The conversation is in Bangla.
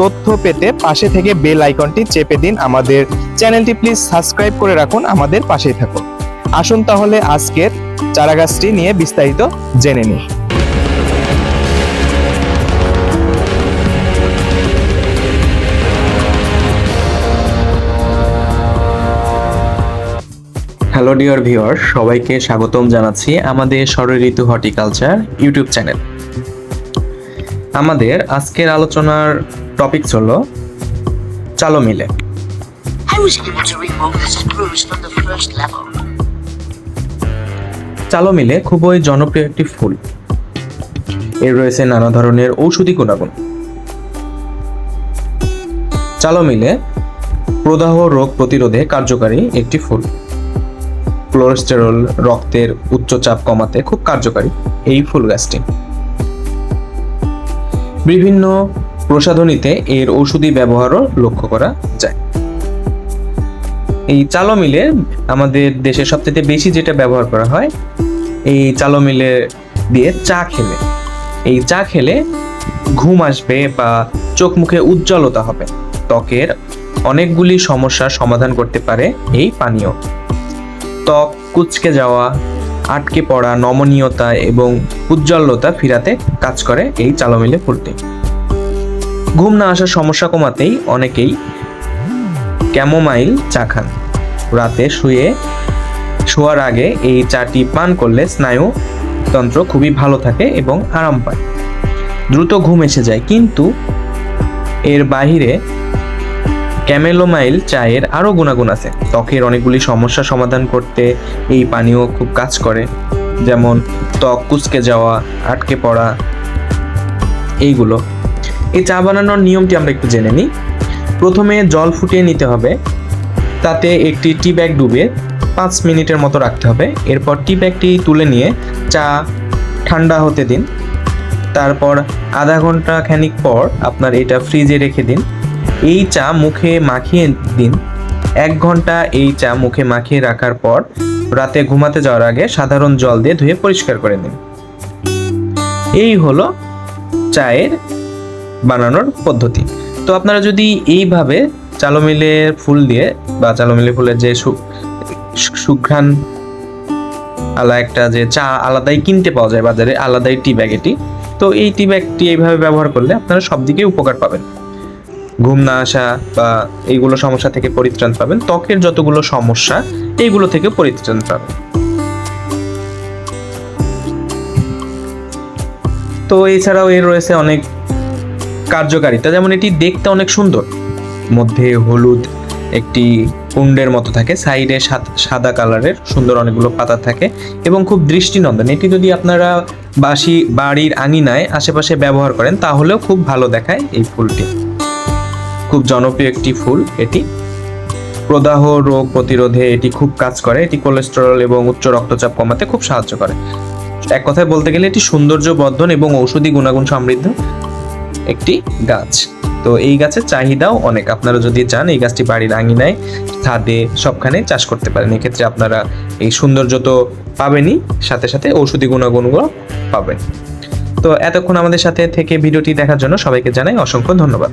তথ্য পেতে পাশে থেকে বেল আইকনটি চেপে দিন আমাদের চ্যানেলটি। প্লিজ সাবস্ক্রাইব করে রাখুন আমাদের পাশেই থাকুন। আসুন তাহলে আজকের চারাগাছটি নিয়ে বিস্তারিত জেনে নিই। হ্যালো ডিয়ার ভিউয়ার সবাইকে স্বাগতম জানাচ্ছি আমাদের ষড়ঋতু হর্টিকালচার ইউটিউব চ্যানেল। আমাদের আজকের আলোচনার টপিক হলো চালো মিলে. চালো মিলে খুবই জনপ্রিয় একটি ফুল। এর রয়েছে নানা ধরনের ঔষধি গুণাগুণ। চালো মিলে প্রদাহ রোগ প্রতিরোধে কার্যকারী একটি ফুল। কোলেস্টেরল রক্তের উচ্চ চাপ কমাতে খুব কার্যকারী এই ফুল গাছটি। বিভিন্ন প্রসাধনীতে এর ঔষধি ব্যবহারও লক্ষ্য করা যায়। এই চালো মিলে আমাদের দেশে সবথেকে বেশি যেটা ব্যবহার করা হয়, এই চালো মিলে দিয়ে চা খেলে। এই চা খেলে ঘুম আসবে বা চোখ মুখে উজ্জ্বলতা হবে। ত্বকের অনেকগুলি সমস্যার সমাধান করতে পারে এই পানীয়। ত্বক কুচকে যাওয়া, আটকে পড়া নমনীয়তা এবং উজ্জ্বলতা ফিরাতে কাজ করে এই চালোমিলে ফুলটি ঘুম না আসার সমস্যা কমাতেই অনেকেই ক্যামোমাইল চা খান। রাতে শুয়ে, শোয়ার আগে এই চাটি পান করলে স্নায়ু তন্ত্র খুবই ভালো থাকে এবং আরাম পায়। দ্রুত ঘুম এসে যায়, কিন্তু এর বাহিরে ক্যামেলোমাইল চায়ের আরও গুণাগুণ আছে। ত্বকের অনেকগুলি সমস্যা সমাধান করতে এই পানীয় খুব কাজ করে, যেমন ত্বক কুচকে যাওয়া, আটকে পড়া, এইগুলো। এই চা বানানোর নিয়মটি আমরা একটু জেনে নিই। প্রথমে জল ফুটিয়ে নিতে হবে। তাতে একটি টি ব্যাগ ডুবে পাঁচ মিনিটের মতো রাখতে হবে। এরপর টি ব্যাগটি তুলে নিয়ে চা ঠান্ডা হতে দিন। তারপর আধা ঘণ্টা খানিক পর আপনার এটা ফ্রিজে রেখে দিন। এই চা মুখে মাখিয়ে দিন। এক ঘণ্টা এই চা মুখে মাখিয়ে রাখার পর রাতে ঘুমাতে যাওয়ার আগে সাধারণ জল দিয়ে ধুয়ে পরিষ্কার করে নিন। এই হলো চায়ের বানানোর পদ্ধতি। তো আপনারা যদি এইভাবে চালোমিলের ফুল দিয়ে বা চালোমিলের ফুলের যে সুঘ্রাণ আলা একটা যে চা আলাদাই কিনতে পাওয়া যায় বাজারে, আলাদাই টি ব্যাগ এটি। তো এই টি ব্যাগটি এইভাবে ব্যবহার করলে আপনারা সব দিকে উপকার পাবেন। ঘুম না আসা বা এইগুলো সমস্যা থেকে পরিত্রাণ পাবেন, ত্বকের যতগুলো সমস্যা এইগুলো থেকে পরিত্রাণ পাবেন। তো এছাড়াও এর রয়েছে অনেক কার্যকারিতা। যেমন এটি দেখতে অনেক সুন্দর। মধ্যে হলুদ একটি কুণ্ডের মতো থাকে, সাইডে সাদা কালারের সুন্দর অনেকগুলো পাতা থাকে এবং খুব দৃষ্টিনন্দন। এটি যদি আপনারা বাসি, বাড়ির আঙিনায় আশেপাশে ব্যবহার করেন, তাহলেও খুব ভালো দেখায় এই ফুলটি। খুব জনপ্রিয় একটি ফুল এটি। প্রদাহ রোগ প্রতিরোধে এটি খুব কাজ করে। এটি কোলেস্টেরল এবং উচ্চ রক্তচাপ কমাতে খুব সাহায্য করে। এক কথায় বলতে গেলে এটি সৌন্দর্য বর্ধন এবং ঔষধি গুণাগুণ সমৃদ্ধ। একটি গাছ। তো এই গাছের চাহিদাও অনেক। আপনারা যদি চান, এই গাছটি বাড়ির আঙিনায় ছাদে সবখানে চাষ করতে পারেন। এক্ষেত্রে আপনারা এই সৌন্দর্য তো পাবেনই, সাথে সাথে ঔষধি গুণাগুণগুলো পাবেন। তো এতক্ষণ আমাদের সাথে থেকে ভিডিওটি দেখার জন্য সবাইকে জানাই অসংখ্য ধন্যবাদ।